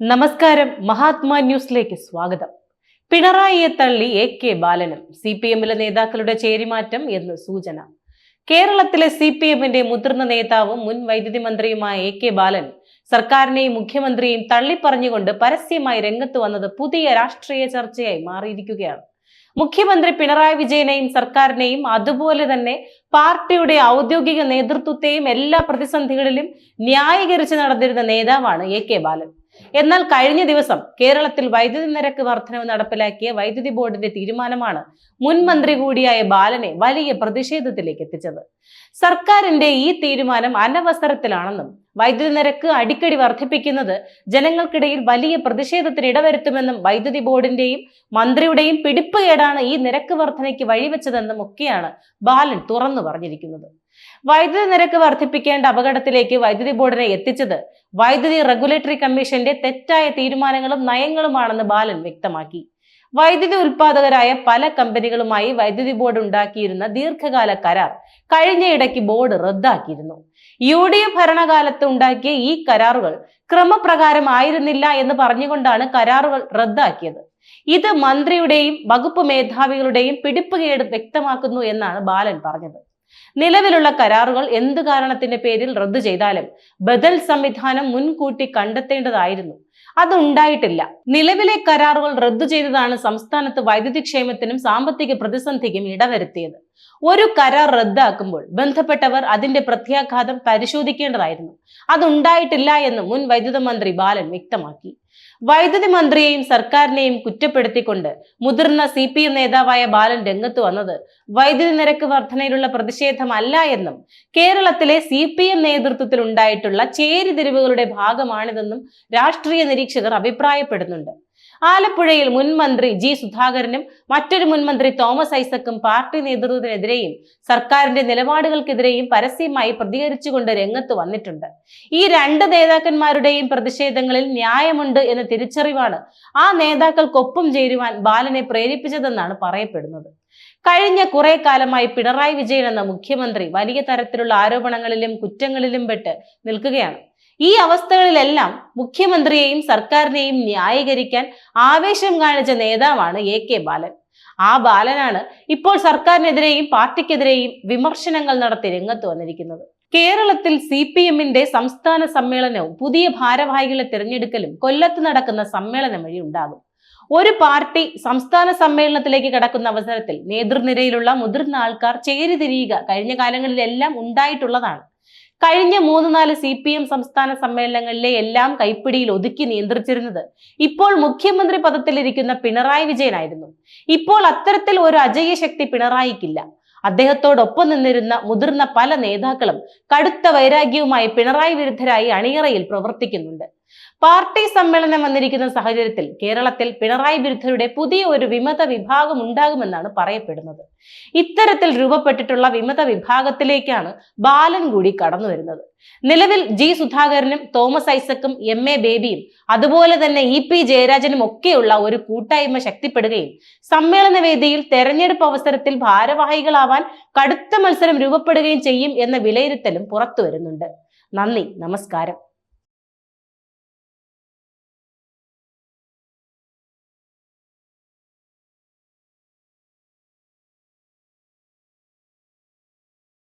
നമസ്കാരം. മഹാത്മാ ന്യൂസിലേക്ക് സ്വാഗതം. പിണറായിയെ തള്ളി എ കെ ബാലനും സി പി എമ്മിലെ നേതാക്കളുടെ ചേരിമാറ്റം എന്ന് സൂചന. കേരളത്തിലെ സി പി എമ്മിന്റെ മുതിർന്ന നേതാവും മുൻ വൈദ്യുതി മന്ത്രിയുമായ എ കെ ബാലൻ സർക്കാരിനെയും മുഖ്യമന്ത്രിയെയും തള്ളിപ്പറഞ്ഞുകൊണ്ട് പരസ്യമായി രംഗത്ത് വന്നത് പുതിയ രാഷ്ട്രീയ ചർച്ചയായി മാറിയിരിക്കുകയാണ്. മുഖ്യമന്ത്രി പിണറായി വിജയനെയും സർക്കാരിനെയും അതുപോലെ തന്നെ പാർട്ടിയുടെ ഔദ്യോഗിക നേതൃത്വത്തെയും എല്ലാ പ്രതിസന്ധികളിലും ന്യായീകരിച്ച് നടന്നിരുന്ന നേതാവാണ് എ കെ ബാലൻ. എന്നാൽ കഴിഞ്ഞ ദിവസം കേരളത്തിൽ വൈദ്യുതി നിരക്ക് വർധനവ് നടപ്പിലാക്കിയ വൈദ്യുതി ബോർഡിന്റെ തീരുമാനമാണ് മുൻ മന്ത്രി കൂടിയായ ബാലനെ വലിയ പ്രതിഷേധത്തിലേക്ക് എത്തിച്ചത്. സർക്കാരിന്റെ ഈ തീരുമാനം അനവസരത്തിലാണെന്നും വൈദ്യുതി നിരക്ക് അടിക്കടി വർദ്ധിപ്പിക്കുന്നത് ജനങ്ങൾക്കിടയിൽ വലിയ പ്രതിഷേധത്തിന് ഇടവരുത്തുമെന്നും വൈദ്യുതി ബോർഡിന്റെയും മന്ത്രിയുടെയും പിടിപ്പുകേടാണ് ഈ നിരക്ക് വർധനയ്ക്ക് വഴിവെച്ചതെന്നും ഒക്കെയാണ് ബാലൻ തുറന്നു പറഞ്ഞിരിക്കുന്നത്. വൈദ്യുതി നിരക്ക് വർദ്ധിപ്പിക്കേണ്ട അപകടത്തിലേക്ക് വൈദ്യുതി ബോർഡിനെ എത്തിച്ചത് വൈദ്യുതി റെഗുലേറ്ററി കമ്മീഷന്റെ തെറ്റായ തീരുമാനങ്ങളും നയങ്ങളുമാണെന്ന് ബാലൻ വ്യക്തമാക്കി. വൈദ്യുതി ഉൽപാദകരായ പല കമ്പനികളുമായി വൈദ്യുതി ബോർഡ് ഉണ്ടാക്കിയിരുന്ന ദീർഘകാല കരാർ കഴിഞ്ഞയിടയ്ക്ക് ബോർഡ് റദ്ദാക്കിയിരുന്നു. യു ഡി എഫ് ഭരണകാലത്ത് ഉണ്ടാക്കിയ ഈ കരാറുകൾ ക്രമപ്രകാരമായിരുന്നില്ല എന്ന് പറഞ്ഞുകൊണ്ടാണ് കരാറുകൾ റദ്ദാക്കിയത്. ഇത് മന്ത്രിയുടെയും വകുപ്പ് മേധാവികളുടെയും പിടിപ്പുകേട് വ്യക്തമാക്കുന്നു എന്നാണ് ബാലൻ പറഞ്ഞത്. നിലവിലുള്ള കരാറുകൾ എന്ത് കാരണത്തിന്റെ പേരിൽ റദ്ദു ചെയ്താലും ബദൽ സംവിധാനം മുൻകൂട്ടി കണ്ടെത്തേണ്ടതായിരുന്നു. അതുണ്ടായിട്ടില്ല. നിലവിലെ കരാറുകൾ റദ്ദു ചെയ്തതാണ് സംസ്ഥാനത്ത് വൈദ്യുതി ക്ഷേമത്തിനും സാമ്പത്തിക പ്രതിസന്ധിക്കും ഇടവരുത്തിയത്. ഒരു കരാർ റദ്ദാക്കുമ്പോൾ ബന്ധപ്പെട്ടവർ അതിന്റെ പ്രത്യാഘാതം പരിശോധിക്കേണ്ടതായിരുന്നു. അതുണ്ടായിട്ടില്ല എന്ന് മുൻ വൈദ്യുത മന്ത്രി ബാലൻ വ്യക്തമാക്കി. വൈദ്യുതി മന്ത്രിയെയും സർക്കാരിനെയും കുറ്റപ്പെടുത്തിക്കൊണ്ട് മുതിർന്ന സി പി എം നേതാവായ ബാലൻ രംഗത്ത് വന്നത് വൈദ്യുതി നിരക്ക് വർധനയിലുള്ള പ്രതിഷേധമല്ല എന്നും കേരളത്തിലെ സി പി എം നേതൃത്വത്തിൽ ഉണ്ടായിട്ടുള്ള ചേരിതിരിവുകളുടെ ഭാഗമാണിതെന്നും രാഷ്ട്രീയ നിരീക്ഷകർ അഭിപ്രായപ്പെടുന്നുണ്ട്. ആലപ്പുഴയിൽ മുൻ മന്ത്രി ജി സുധാകരനും മറ്റൊരു മുൻ മന്ത്രി തോമസ് ഐസക്കും പാർട്ടി നേതൃത്വത്തിനെതിരെയും സർക്കാരിന്റെ നിലപാടുകൾക്കെതിരെയും പരസ്യമായി പ്രതികരിച്ചുകൊണ്ട് രംഗത്ത് വന്നിട്ടുണ്ട്. ഈ രണ്ട് നേതാക്കന്മാരുടെയും പ്രതിഷേധങ്ങളിൽ ന്യായമുണ്ട് എന്ന തിരിച്ചറിവാണ് ആ നേതാക്കൾക്കൊപ്പം ചേരുവാൻ ബാലനെ പ്രേരിപ്പിച്ചതെന്നാണ് പറയപ്പെടുന്നത്. കഴിഞ്ഞ കുറെ കാലമായി പിണറായി വിജയൻ എന്ന മുഖ്യമന്ത്രി വലിയ തരത്തിലുള്ള ആരോപണങ്ങളിലും കുറ്റങ്ങളിലും പെട്ട് നിൽക്കുകയാണ്. ഈ അവസ്ഥകളിലെല്ലാം മുഖ്യമന്ത്രിയെയും സർക്കാരിനെയും ന്യായീകരിക്കാൻ ആവേശം കാണിച്ച നേതാവാണ് എ കെ ബാലൻ. ആ ബാലനാണ് ഇപ്പോൾ സർക്കാരിനെതിരെയും പാർട്ടിക്കെതിരെയും വിമർശനങ്ങൾ നടത്തി രംഗത്ത് വന്നിരിക്കുന്നത്. കേരളത്തിൽ സി പി എമ്മിന്റെ സംസ്ഥാന സമ്മേളനവും പുതിയ ഭാരവാഹികളെ തിരഞ്ഞെടുക്കലും കൊല്ലത്ത് നടക്കുന്ന സമ്മേളനം വഴി ഉണ്ടാകും. ഒരു പാർട്ടി സംസ്ഥാന സമ്മേളനത്തിലേക്ക് കടക്കുന്ന അവസരത്തിൽ നേതൃനിരയിലുള്ള മുതിർന്ന ആൾക്കാർ ചേരിതിരിയുക കഴിഞ്ഞ കാലങ്ങളിലെല്ലാം ഉണ്ടായിട്ടുള്ളതാണ്. കഴിഞ്ഞ മൂന്ന് നാല് സി പി എം സംസ്ഥാന സമ്മേളനങ്ങളിലെ എല്ലാം കൈപ്പിടിയിൽ ഒതുക്കി നിയന്ത്രിച്ചിരുന്നത് ഇപ്പോൾ മുഖ്യമന്ത്രി പദത്തിലിരിക്കുന്ന പിണറായി വിജയനായിരുന്നു. ഇപ്പോൾ അത്തരത്തിൽ ഒരു അജയ ശക്തി പിണറായിക്കില്ല. അദ്ദേഹത്തോടൊപ്പം നിന്നിരുന്ന മുതിർന്ന പല നേതാക്കളും കടുത്ത വൈരാഗ്യവുമായി പിണറായി വിരുദ്ധരായി അണിയറയിൽ പ്രവർത്തിക്കുന്നുണ്ട്. പാർട്ടി സമ്മേളനം വന്നിരിക്കുന്ന സാഹചര്യത്തിൽ കേരളത്തിൽ പിണറായി വിരുദ്ധരുടെ പുതിയ ഒരു വിമത വിഭാഗം ഉണ്ടാകുമെന്നാണ് പറയപ്പെടുന്നത്. ഇത്തരത്തിൽ രൂപപ്പെട്ടിട്ടുള്ള വിമത വിഭാഗത്തിലേക്കാണ് ബാലൻ കൂടി കടന്നു വരുന്നത്. നിലവിൽ ജി സുധാകരനും തോമസ് ഐസക്കും എം എ ബേബിയും അതുപോലെ തന്നെ ഇ പി ജയരാജനും ഒക്കെയുള്ള ഒരു കൂട്ടായ്മ ശക്തിപ്പെടുകയും സമ്മേളന വേദിയിൽ തെരഞ്ഞെടുപ്പ് അവസരത്തിൽ ഭാരവാഹികളാവാൻ കടുത്ത മത്സരം രൂപപ്പെടുകയും ചെയ്യും എന്ന വിലയിരുത്തലും പുറത്തു വരുന്നുണ്ട്. നന്ദി നമസ്കാരം.